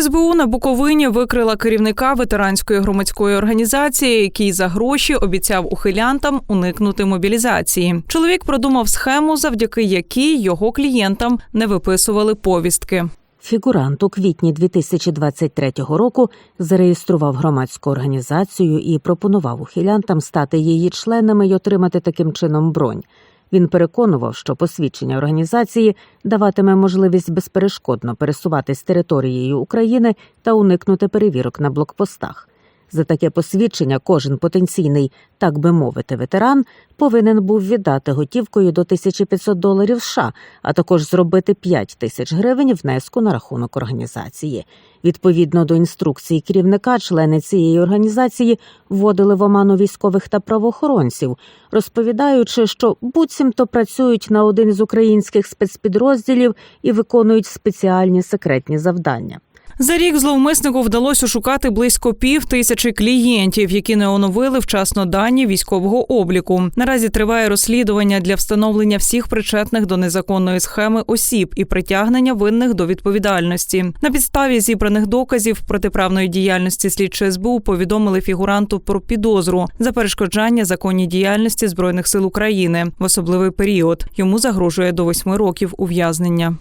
СБУ на Буковині викрила керівника ветеранської громадської організації, який за гроші обіцяв ухилянтам уникнути мобілізації. Чоловік продумав схему, завдяки якій його клієнтам не виписували повістки. Фігурант у квітні 2023 року зареєстрував громадську організацію і пропонував ухилянтам стати її членами й отримати таким чином бронь. Він переконував, що посвідчення організації даватиме можливість безперешкодно пересуватись територією України та уникнути перевірок на блокпостах. За таке посвідчення кожен потенційний, так би мовити, ветеран повинен був віддати готівкою до 1500 доларів США, а також зробити 5 тисяч гривень внеску на рахунок організації. Відповідно до інструкції керівника, члени цієї організації вводили в оману військових та правоохоронців, розповідаючи, що буцімто працюють на один із українських спецпідрозділів і виконують спеціальні секретні завдання. За рік зловмиснику вдалося шукати близько пів тисячі клієнтів, які не оновили вчасно дані військового обліку. Наразі триває розслідування для встановлення всіх причетних до незаконної схеми осіб і притягнення винних до відповідальності. На підставі зібраних доказів протиправної діяльності слідчі СБУ повідомили фігуранту про підозру за перешкоджання законній діяльності збройних сил України в особливий період. Йому загрожує до восьми років ув'язнення.